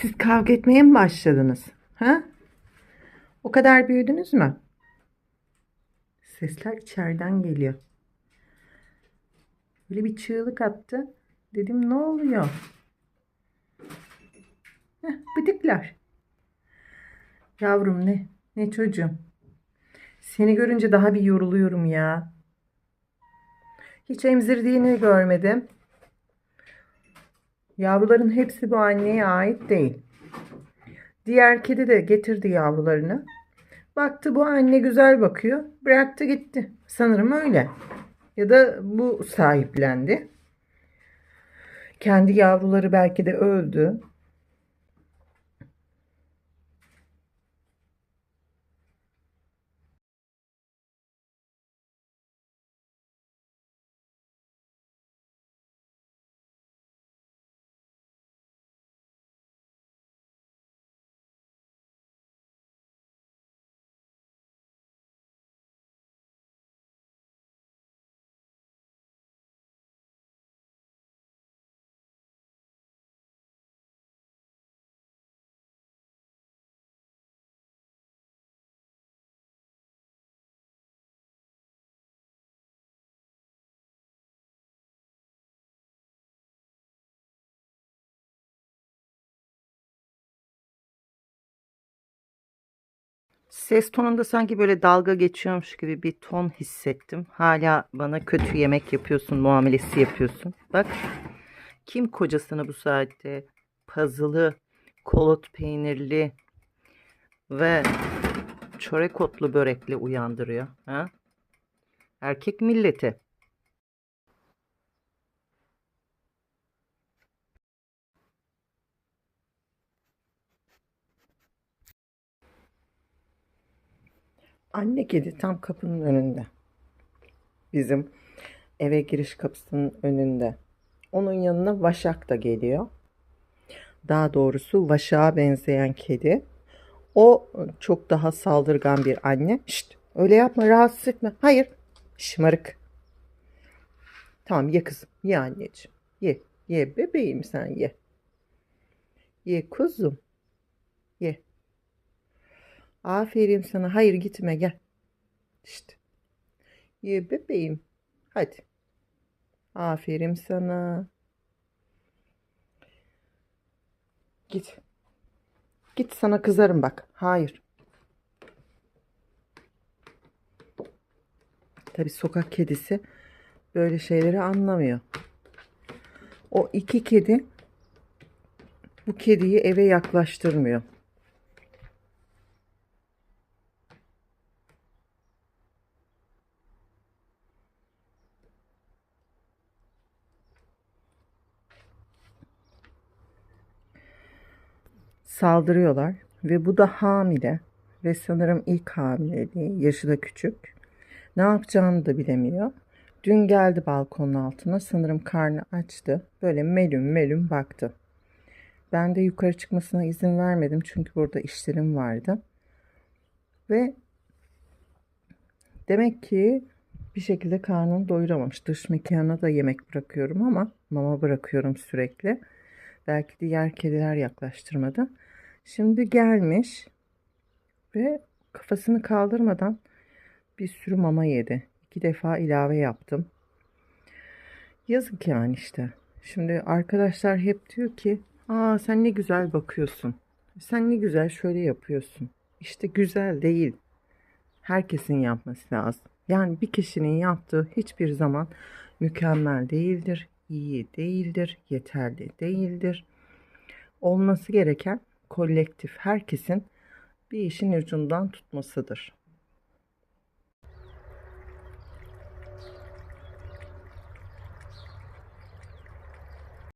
Siz kavga etmeye mi başladınız? Ha? O kadar büyüdünüz mü? Sesler içeriden geliyor. Böyle bir çığlık attı. Dedim ne oluyor? Heh, bıdıklar. Yavrum ne? Ne çocuğum? Seni görünce daha bir yoruluyorum ya. Hiç emzirdiğini görmedim. Yavruların hepsi bu anneye ait değil. Diğer kedi de getirdi yavrularını. Baktı bu anne güzel bakıyor. Bıraktı gitti. Sanırım öyle. Ya da bu sahiplendi. Kendi yavruları belki de öldü. Ses tonunda sanki böyle dalga geçiyormuş gibi bir ton hissettim. Hala bana kötü yemek yapıyorsun, muamelesi yapıyorsun. Bak kim kocasını bu saatte pazılı, kolot peynirli ve çörek otlu börekle uyandırıyor. Ha? Erkek milleti. Anne kedi tam kapının önünde. Bizim eve giriş kapısının önünde. Onun yanına Vaşak da geliyor. Daha doğrusu Vaşak'a benzeyen kedi. O çok daha saldırgan bir anne. Şşt, öyle yapma rahatsız etme. Hayır. Şımarık. Tamam ye kızım. Ye anneciğim. Ye. Ye bebeğim sen ye. Ye kuzum. Aferin sana. Hayır gitme gel. İşte. Ye bebeğim. Hadi. Aferin sana. Git. Git sana kızarım bak. Hayır. Tabii sokak kedisi böyle şeyleri anlamıyor. O iki kedi bu kediyi eve yaklaştırmıyor. Saldırıyorlar ve bu da hamile ve sanırım ilk hamileliği yaşı da küçük. Ne yapacağını da bilemiyor. Dün geldi balkonun altına sanırım karnı açtı. Böyle melüm melüm baktı. Ben de yukarı çıkmasına izin vermedim çünkü burada işlerim vardı. Ve demek ki bir şekilde karnını doyuramamış. Dış mekana da yemek bırakıyorum ama mama bırakıyorum sürekli. Belki diğer kediler yaklaştırmadı. Şimdi gelmiş ve kafasını kaldırmadan bir sürü mama yedi. İki defa ilave yaptım. Yazık yani işte. Şimdi arkadaşlar hep diyor ki aa sen ne güzel bakıyorsun. Sen ne güzel şöyle yapıyorsun. İşte güzel değil. Herkesin yapması lazım. Yani bir kişinin yaptığı hiçbir zaman mükemmel değildir, iyi değildir, yeterli değildir. Olması gereken kolektif herkesin bir işin ucundan tutmasıdır.